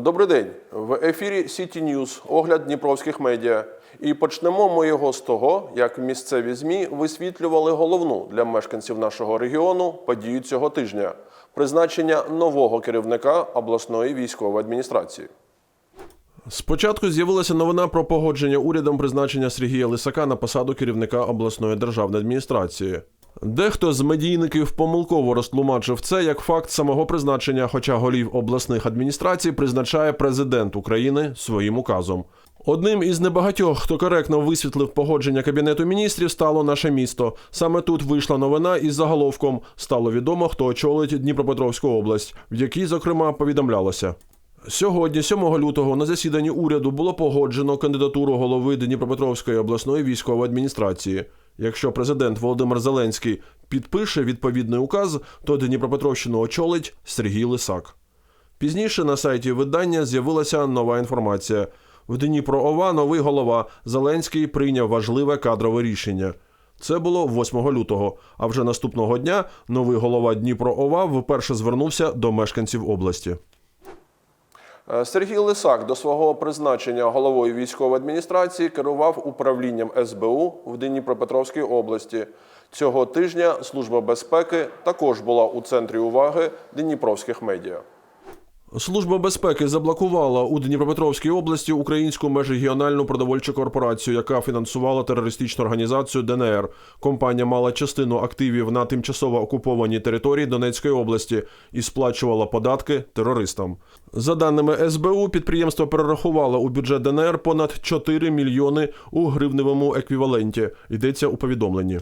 Добрий день. В ефірі City News, огляд дніпровських медіа. І почнемо ми його з того, як місцеві ЗМІ висвітлювали головну для мешканців нашого регіону подію цього тижня призначення нового керівника обласної військової адміністрації. Спочатку з'явилася новина про погодження урядом призначення Сергія Лисака на посаду керівника обласної державної адміністрації. Дехто з медійників помилково розтлумачив це як факт самого призначення, хоча голів обласних адміністрацій призначає президент України своїм указом. Одним із небагатьох, хто коректно висвітлив погодження кабінету міністрів, стало наше місто. Саме тут вийшла новина із заголовком стало відомо, хто очолить Дніпропетровську область, в якій, зокрема, повідомлялося. Сьогодні, 7 лютого, на засіданні уряду було погоджено кандидатуру голови Дніпропетровської обласної військової адміністрації. Якщо президент Володимир Зеленський підпише відповідний указ, то Дніпропетровщину очолить Сергій Лисак. Пізніше на сайті видання з'явилася нова інформація. В Дніпро ОВА новий голова Зеленський прийняв важливе кадрове рішення. Це було 8 лютого. А вже наступного дня новий голова Дніпро ОВА вперше звернувся до мешканців області. Е, Сергій Лисак до свого призначення головою військової адміністрації керував управлінням СБУ в Дніпропетровській області. Цього тижня Служба безпеки також була у центрі уваги дніпровських медіа. Служба безпеки заблокувала у Дніпропетровській області українську межрегіональну продовольчу корпорацію, яка фінансувала терористичну організацію ДНР. Компанія мала частину активів на тимчасово окупованій території Донецької області і сплачувала податки терористам. За даними СБУ, підприємство перерахувало у бюджет ДНР понад 4 мільйони у гривневому еквіваленті. Йдеться у повідомленні.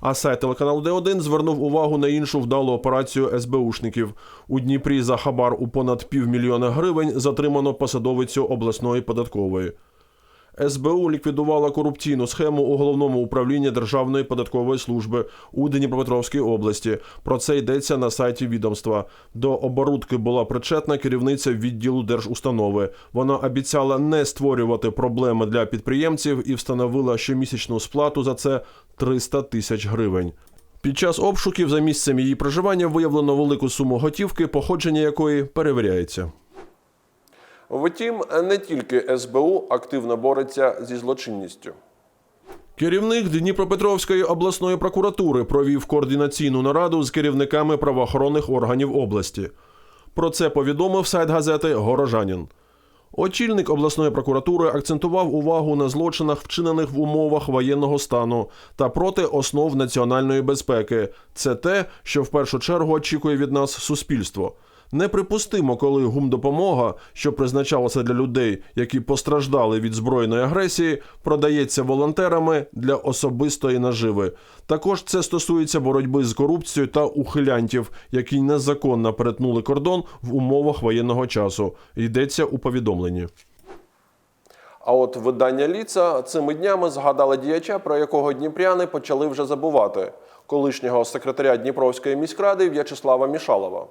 А сайт телеканалу Д1 звернув увагу на іншу вдалу операцію СБУшників. У Дніпрі за хабар у понад півмільйона гривень затримано посадовицю обласної податкової. СБУ ліквідувала корупційну схему у головному управлінні Державної податкової служби у Дніпропетровській області. Про це йдеться на сайті відомства. До оборудки була причетна керівниця відділу держустанови. Вона обіцяла не створювати проблеми для підприємців і встановила щомісячну сплату за це 300 тисяч гривень. Під час обшуків за місцем її проживання виявлено велику суму готівки, походження якої перевіряється. Втім, не тільки СБУ активно бореться зі злочинністю. Керівник Дніпропетровської обласної прокуратури провів координаційну нараду з керівниками правоохоронних органів області. Про це повідомив сайт газети Горожанін. Очільник обласної прокуратури акцентував увагу на злочинах, вчинених в умовах воєнного стану та проти основ національної безпеки. Це те, що в першу чергу очікує від нас суспільство. Неприпустимо, коли гумдопомога, що призначалася для людей, які постраждали від збройної агресії, продається волонтерами для особистої наживи. Також це стосується боротьби з корупцією та ухилянтів, які незаконно перетнули кордон в умовах воєнного часу. Йдеться у повідомленні. А от видання Ліца цими днями згадали діяча, про якого дніпряни почали вже забувати колишнього секретаря Дніпровської міськради В'ячеслава Мішалова.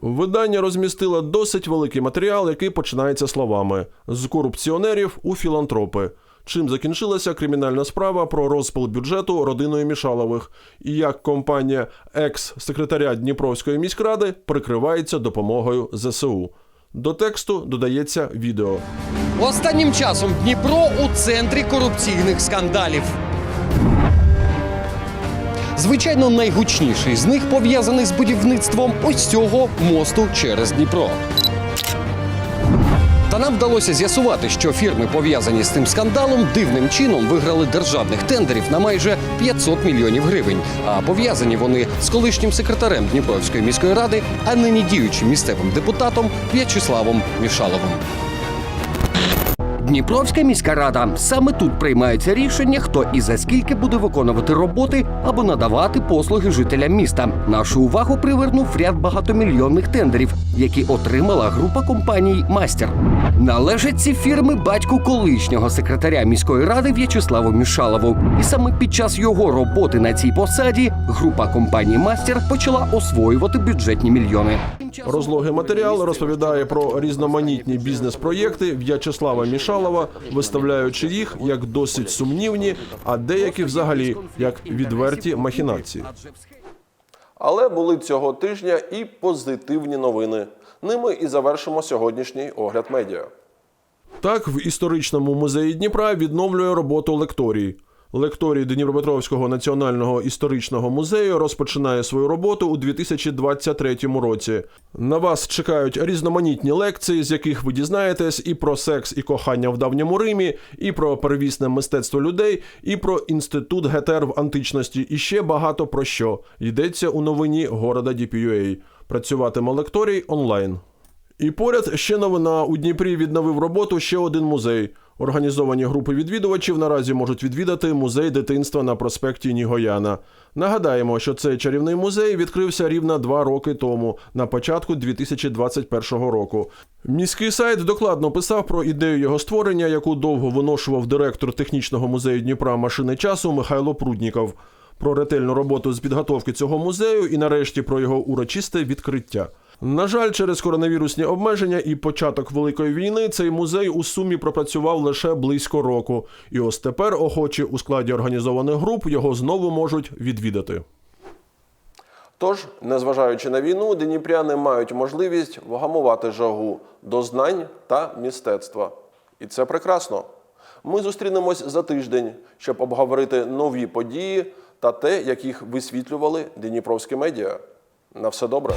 Видання розмістило досить великий матеріал, який починається словами з корупціонерів у філантропи. Чим закінчилася кримінальна справа про розпил бюджету родиною Мішалових, і як компанія екс-секретаря Дніпровської міськради прикривається допомогою ЗСУ. До тексту додається відео. Останнім часом Дніпро у центрі корупційних скандалів. Звичайно, найгучніший з них пов'язаний з будівництвом ось цього мосту через Дніпро. Та нам вдалося з'ясувати, що фірми, пов'язані з цим скандалом, дивним чином виграли державних тендерів на майже 500 мільйонів гривень. А пов'язані вони з колишнім секретарем Дніпровської міської ради, а нині діючим місцевим депутатом В'ячеславом Мішаловим. Дніпровська міська рада саме тут приймається рішення, хто і за скільки буде виконувати роботи або надавати послуги жителям міста. Нашу увагу привернув ряд багатомільйонних тендерів, які отримала група компаній Мастер. Належать ці фірми батьку колишнього секретаря міської ради В'ячеславу Мішалову. І саме під час його роботи на цій посаді група компаній Мастер почала освоювати бюджетні мільйони. Розлогий матеріал розповідає про різноманітні бізнес-проєкти В'ячеслава Мішалова, виставляючи їх як досить сумнівні, а деякі взагалі як відверті махінації. Але були цього тижня і позитивні новини. Ними і завершимо сьогоднішній огляд медіа. Так, в історичному музеї Дніпра відновлює роботу лекторій. Лекторій Дніпропетровського національного історичного музею розпочинає свою роботу у 2023 році. На вас чекають різноманітні лекції, з яких ви дізнаєтесь і про секс і кохання в давньому Римі, і про первісне мистецтво людей, і про інститут ГТР в античності, і ще багато про що йдеться у новині города DPUA. Працюватиме лекторій онлайн. І поряд ще новина у Дніпрі відновив роботу ще один музей. Організовані групи відвідувачів наразі можуть відвідати музей дитинства на проспекті Нігояна. Нагадаємо, що цей чарівний музей відкрився рівно два роки тому, на початку 2021 року. Міський сайт докладно писав про ідею його створення, яку довго виношував директор технічного музею Дніпра машини часу Михайло Прудніков. Про ретельну роботу з підготовки цього музею і нарешті про його урочисте відкриття. На жаль, через коронавірусні обмеження і початок великої війни цей музей у сумі пропрацював лише близько року, і ось тепер охочі у складі організованих груп його знову можуть відвідати. Тож, незважаючи на війну, дніпряни мають можливість вгамувати жагу до знань та мистецтва. І це прекрасно. Ми зустрінемось за тиждень, щоб обговорити нові події та те, як їх висвітлювали дніпровські медіа. На все добре.